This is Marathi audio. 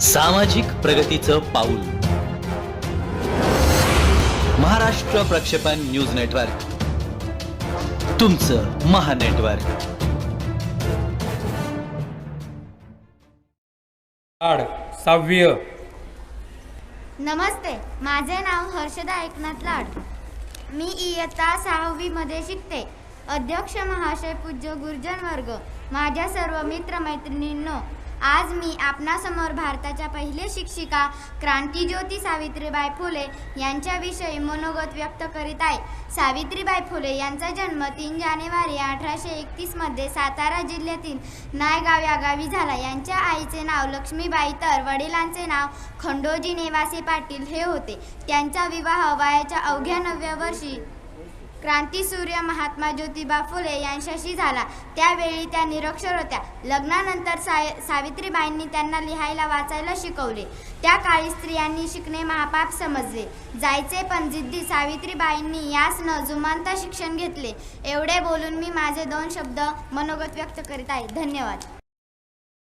सामाजिक प्रगतीचं पाऊल. महाराष्ट्र प्रक्षेपण न्यूज नेटवर्क. तुमचं महानेटवर्क आड सहाव्य. नमस्ते माझे नाव हर्षदा एकनाथ लाड. मी इयत्ता सहावीमध्ये शिकते. अध्यक्ष महाशय पूज्य गुरुजन वर्ग माझ्या सर्व मित्रमैत्रिणींनो आज मी आपणासमोर भारताच्या पहिल्या शिक्षिका क्रांतीज्योती सावित्रीबाई फुले यांच्याविषयी मनोगत व्यक्त करीत आहे. सावित्रीबाई फुले यांचा जन्म तीन जानेवारी अठराशे एकतीसमध्ये सातारा जिल्ह्यातील नायगाव या गावी झाला. यांच्या आईचे नाव लक्ष्मीबाई तर वडिलांचे नाव खंडोजी नेवासे पाटील हे होते. त्यांचा विवाह वयाच्या अवघ्या नवव्या वर्षी क्रांतीसूर्य महात्मा ज्योतिबा फुले यांच्याशी झाला. त्यावेळी त्या निरक्षर होत्या. लग्नानंतर सा सावित्रीबाईंनी त्यांना लिहायला वाचायला शिकवले. त्या काळी स्त्रियांनी शिकणे महापाप समजले. जायचे पण जिद्दी सावित्रीबाईंनी यास न जुमानता शिक्षण घेतले. एवढे बोलून मी माझे दोन शब्द मनोगत व्यक्त करीत आहे. धन्यवाद.